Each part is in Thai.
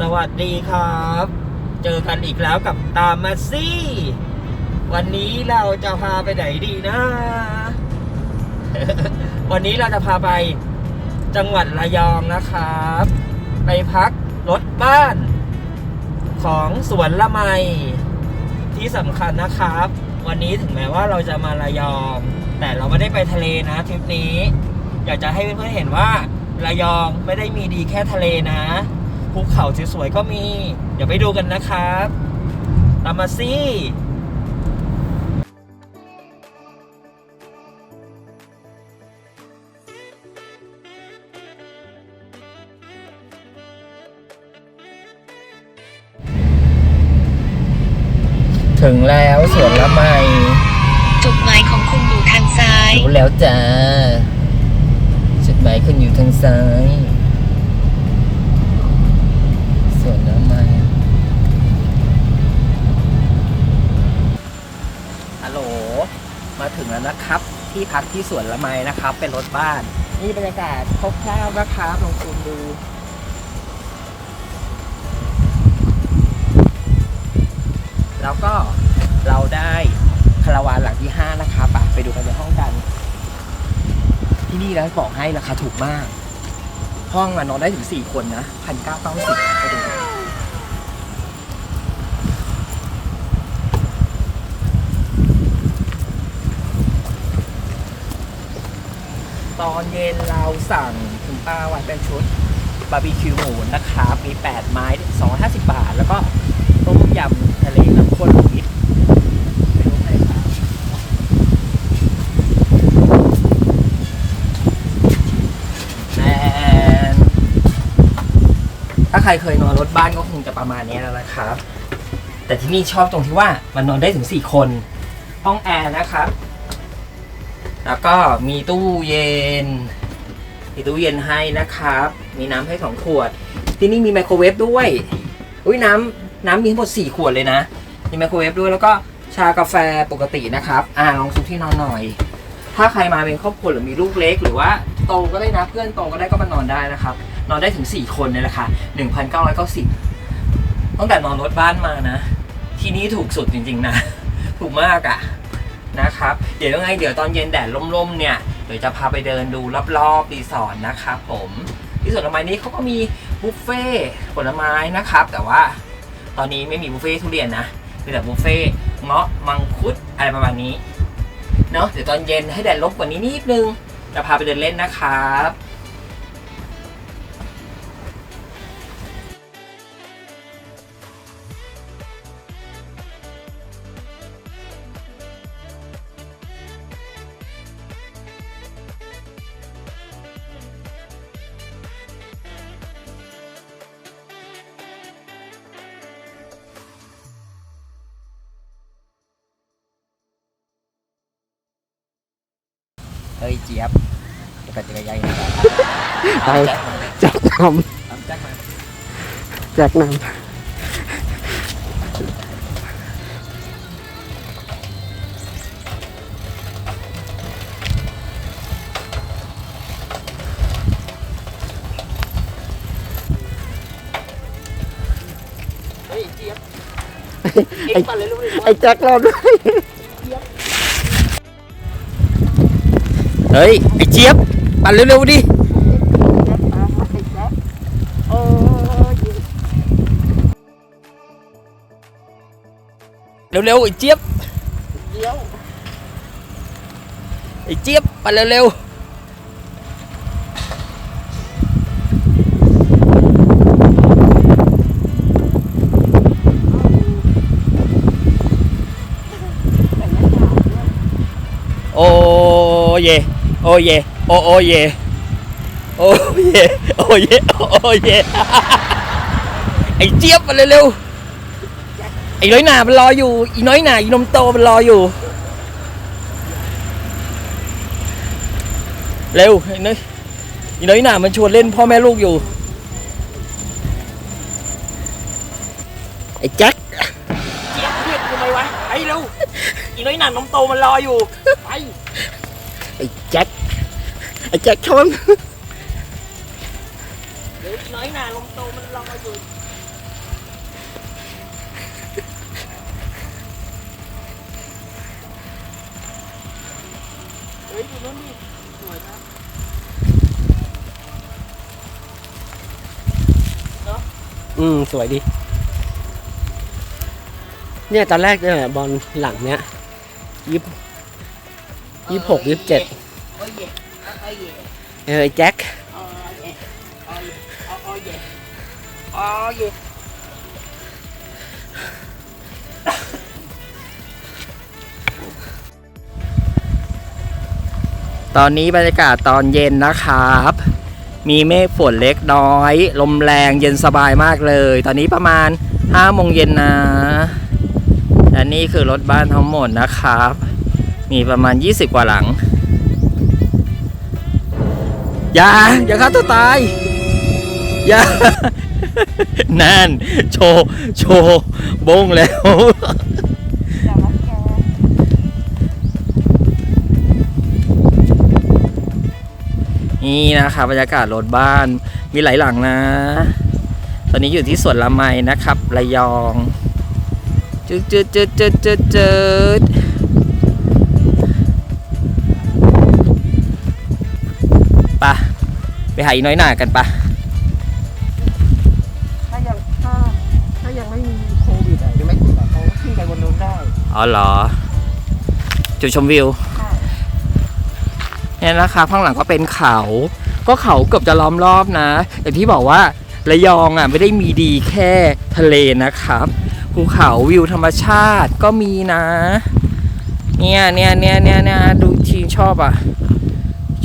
สวัสดีครับ เจอกันอีกแล้วกับตามมาซี่ วันนี้เราจะพาไปไหนดีนะ วันนี้เราจะพาไปจังหวัดระยองนะครับ ไปพักรถบ้าน ของสวนละไมที่สำคัญนะครับ วันนี้ถึงแม้ว่าเราจะมาระยอง แต่เราไม่ได้ไปทะเลนะทริปนี้ อยากจะให้เพื่อนๆเห็นว่าระยองไม่ได้มีดีแค่ทะเลนะ ภูเขาสวยๆก็มี เดี๋ยวไปดูกันนะครับตามมาสิถึงแล้วสวนละไมจุดหมายของคุณอยู่ทางซ้าย รู้แล้วจ้าจุดหมายคุณอยู่ทางซ้าย ถึงแล้วนะครับ ที่พักที่สวนละไมนะครับ เป็นรถบ้าน นี่บรรยากาศคร่าวๆนะครับลองซูมดูแล้วก็เราได้คาราวานหลังที่ 5 นะครับไปดูกันในห้องกัน ที่นี่แล้วบอกให้ราคาถูกมาก ห้องอะนอนได้ถึง 4 คนนะพันเก้าเก้าสิบไปดูกัน อนเย็นเราสั่งคุณป้าไว้เป็นชุดบาร์บีคิวหมูนะครับ มี 8 ไม้ 250 บาท แล้วก็ต้มยำทะเลน้ำข้นมิตรไปดูกันครับแอนถ้าใครเคยนอนรถบ้านก็คงจะประมาณนี้แล้วนะครับ แต่ที่นี่ชอบตรงที่ว่ามันนอนได้ถึง 4 คน ห้องแอร์นะครับ แล้วก็มีตู้เย็นมีตู้เย็นให้นะครับ มีน้ำให้สองขวด ที่นี่มีไมโครเวฟด้วย อุ้ยน้ำน้ำมีทั้งหมด4ขวดเลยนะ มีไมโครเวฟด้วยแล้วก็ชากาแฟปกตินะครับ อ่าลองซุปที่นอนหน่อย ถ้าใครมาเป็นครอบครัวหรือมีลูกเล็ก หรือว่าโตก็ได้นะเพื่อนโตก็ได้ก็มานอนได้นะครับ นอนได้ถึง 4 คนในราคา1,990ตั้งแต่นอนรถบ้านมานะ ที่นี่ถูกสุดจริงๆนะ ถูกมากอะ่ะ นะครับ เดี๋ยวยังไงเดี๋ยวตอนเย็นแดดร่มๆเนี่ยเดี๋ยวจะพาไปเดินดูรอบๆรีสอร์ทนะครับผมที่สวนผลไม้นี้เขาก็มีบุฟเฟ่ผลไม้นะครับ แต่ว่าตอนนี้ไม่มีบุฟเฟ่ทุเรียนนะมีแต่บุฟเฟ่เงาะมังคุดอะไรประมาณนี้เนาะเดี๋ยวตอนเย็นให้แดดลบกว่านี้นิดนึงจะพาไปเดินเล่นนะครับ เฮ้ยเจี๊ยบจะไปจักรยาน นะครับไปแจ็คมาแจ็คน โอ้เยโอโอ้เยโอ้เยโอ้เยโอ้เยไอ้เจี๊ยบมาเร็วๆไอ้น้อยหนามันรออยู่อีน้อยหนาอีนมโตมันรออยู่เร็วไอ้น้อยอีน้อยหนามันชวนเล่นพ่อแม่ลูกอยู่ไอ้แจ็คเจี๊ยบเรียกทำไมวะไอ้เร็วอีน้อยหนานมโตมันรออยู่ไป ไอ้แจ็คไอ้แจ็คชนน้อยหนาลงโตมันลองมาอยู่เฮ้ยดูนั่นดิสวยนะอืม สวยดี เนี่ย ตอนแรกเนี่ยบอลหลังเนี้ยยิบ ยี่สิบหกยี่สิบเจ็ดโอ้ยโอ้ยเออแจ็คตอนนี้บรรยากาศตอนเย็นนะครับ มีเมฆฝนเล็กน้อย ลมแรงเย็นสบายมากเลย ตอนนี้ประมาณ5โมงเย็นนะ และนี่คือรถบ้านทั้งหมดนะครับ มีประมาณ 20 กว่าหลัง อย่า อย่าฆ่าตัวตาย อย่า นั่น โชว์ โชว์บงแล้ว นี่นะครับบรรยากาศรถบ้านมีหลายหลังนะ ตอนนี้อยู่ที่สวนละไมนะครับ ระยอง จืดจืดจืดจืดจืด ไปหาอีน้อยหน่ากันปะถ้ายังถ้าถ้ายังไม่มีโควิดอะยังไม่ติดอะเขาขึ้นไปบนนู้นได้อ๋อเหรอ จุดชมวิวเนี่ยนะครับข้างหลังก็เป็นเขา ก็เขาเกือบจะล้อมรอบนะอย่างที่บอกว่าระยองอะไม่ได้มีดีแค่ทะเลนะครับภูเขาวิวธรรมชาติก็มีนะ เนี่ยเนี่ยเนี่ยเนี่ยเนี่ยดูทีชอบอะ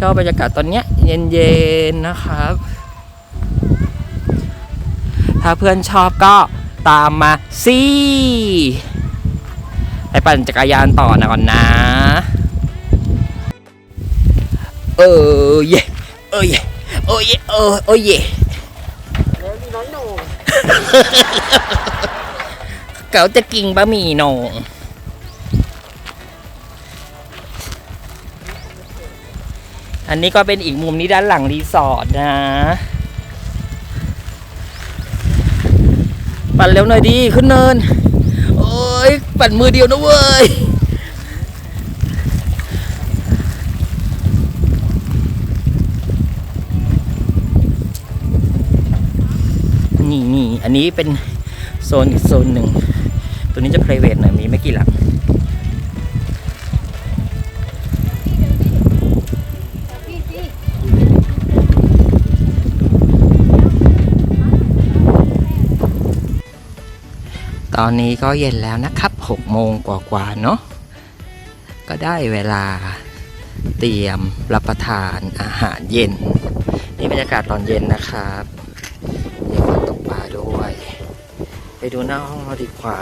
ชอบบรรยากาศตอนเนี้ย เย็นๆนะครับ ถ้าเพื่อนชอบก็ตามมาสิไปปั่นจักรยานต่อนะก่อนนะ เออเย่เออเย่โอ้เย่เออโอ้เย่แล้วมีน้อยโหน่งเก๋าจะกินบะหมี่โหนง อันนี้ก็เป็นอีกมุมนี้ด้านหลังรีสอร์ทนะปั่นเร็วหน่อยดีขึ้นเนิน โอ้ยปั่นมือเดียวนะเว้ยนี่นี่อันนี้เป็นโซนอีกโซนหนึ่ง ตัวนี้จะ private หน่อยมีไม่กี่หลัง ตอนนี้ก็เย็นแล้วนะครับ6โมงกว่าๆเนาะก็ได้เวลาเตรียมรับประทานอาหารเย็น นี่บรรยากาศตอนเย็นนะครับมีคนตกปลาด้วย ไปดูหน้าห้องเราดีกว่า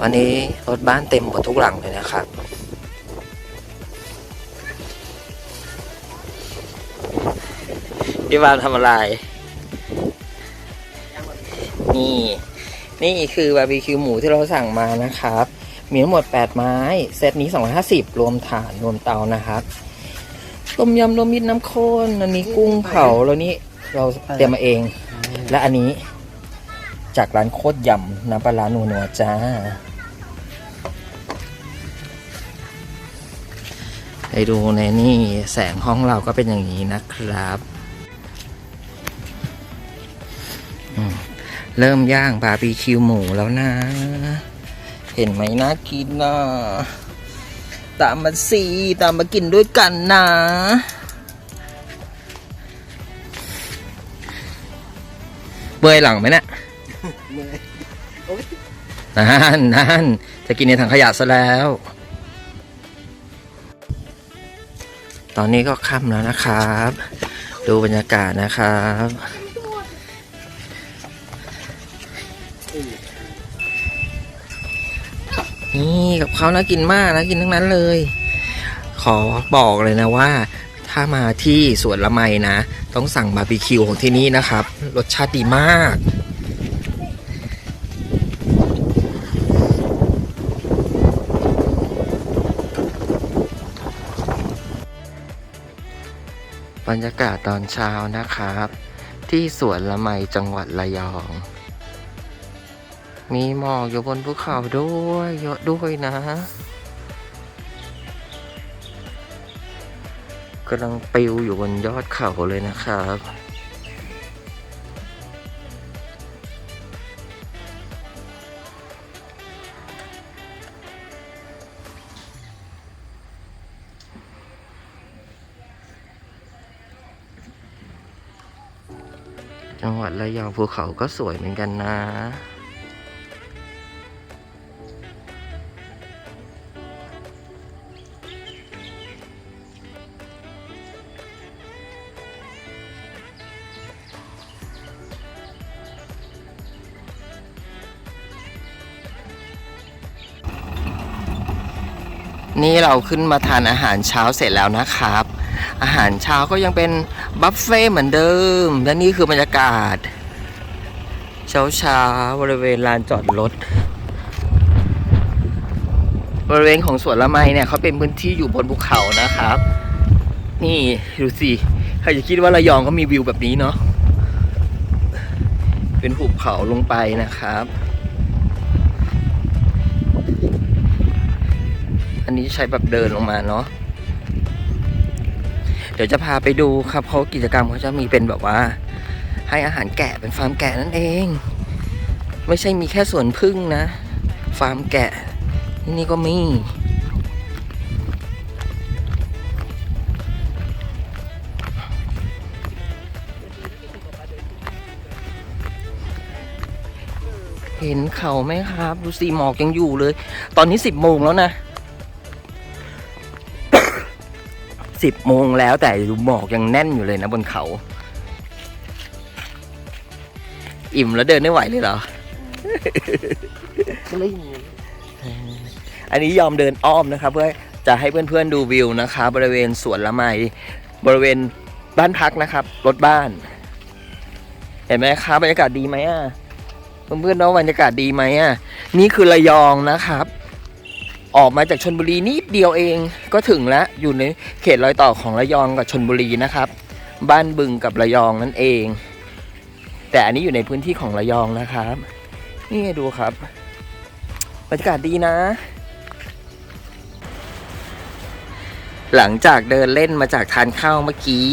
วันนี้รถบ้านเต็มหมดทุกหลังเลยนะครับพี่บามทำอะไร นี่ นี่คือบาร์บีคิวหมูที่เราสั่งมานะครับ มีทั้งหมด 8 ไม้ เซตนี้ 250 รวมฐานรวมเตานะครับต้มยำรวมมิตรน้ำข้นอันนี้กุ้งเผาแล้วนี่เราเตรียมมาเอง และอันนี้จากร้านโคตรยำน้ำปลาร้านัวนัวๆจ้าให้ดูในนี่แสงห้องเราก็เป็นอย่างนี้นะครับ เริ่มย่างบาร์บีคิวหมูแล้วนะ เห็นไหมน่ากินนะตามมาสิตามมากินด้วยกันนะเบยหลังไหมเนะี่ยนั่นนั่นจะกินในถังขยะซะแล้ว ตอนนี้ก็ค่ำแล้วนะครับ ดูบรรยากาศนะครับ นี่กับเขาน่ากินมากนะกินทั้งนั้นเลย ขอบอกเลยนะว่า ถ้ามาที่สวนละไมนะ ต้องสั่งบาร์บีคิวของที่นี่นะครับ รสชาติดีมากบรรยากาศตอนเช้านะครับ ที่สวนละไมจังหวัดระยอง มีหมอกอยู่บนภูเขาด้วยเยอะด้วยนะกำลังปิวอยู่บนยอดเขาเลยนะครับจังหวัดระยองภูเขาก็สวยเหมือนกันนะ นี่เราขึ้นมาทานอาหารเช้าเสร็จแล้วนะครับ อาหารเช้าก็ยังเป็นบัฟเฟ่ต์เหมือนเดิม และนี่คือบรรยากาศ เช้าเช้าบริเวณลานจอดรถ บริเวณของสวนละไมเนี่ยเขาเป็นพื้นที่อยู่บนภูเขานะครับ นี่ดูสิใครจะคิดว่าระยองก็มีวิวแบบนี้เนาะเป็นหุบเขาลงไปนะครับ อันนี้ใช้แบบเดินลงมาเนาะเดี๋ยวจะพาไปดูครับเขากิจกรรมเขาจะมีเป็นแบบว่า ให้อาหารแกะเป็นฟาร์มแกะนั่นเอง ไม่ใช่มีแค่สวนพึ่งนะ ฟาร์มแกะที่นี่ก็มีเห็นเขาไหมครับ ดูสิหมอกยังอยู่เลย ตอนนี้สิบโมงแล้วนะ สิบโมงแล้วแต่ดูหมอกยังแน่นอยู่เลยนะบนเขา อิ่มแล้วเดินไม่ไหวเลยเหรออันนี้ยอมเดินอ้อมนะครับ เพื่อจะให้เพื่อนๆดูวิวนะครับบริเวณสวนละไมบริเวณบ้านพักนะครับ รถบ้าน เห็นไหมครับบรรยากาศดีไหมอะเพื่อนๆเนาะบรรยากาศดีไหมอะ นี่คือระยองนะครับ ออกมาจากชนบุรีนิดเดียวเองก็ถึงแล้วอยู่ในเขตรอยต่อของระยองกับชนบุรีนะครับ บ้านบึงกับระยองนั่นเอง แต่อันนี้อยู่ในพื้นที่ของระยองนะครับ นี่ดูครับบรรยากาศดีนะ หลังจากเดินเล่นมาจากทานข้าวเมื่อกี้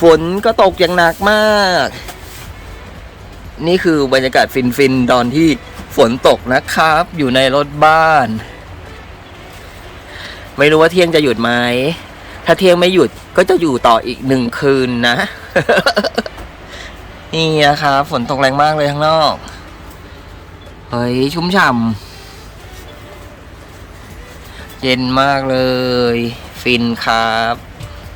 ฝนก็ตกอย่างหนักมาก นี่คือบรรยากาศฟินๆตอนที่ฝนตกนะครับ อยู่ในรถบ้าน ไม่รู้ว่าเที่ยงจะหยุดไหม ถ้าเที่ยงไม่หยุดก็จะอยู่ต่ออีกหนึ่งคืนนะ นี่นะครับฝนตกแรงมากเลยข้างนอก เฮ้ย ชุ่มฉ่ำ เย็นมากเลย ฟินครับ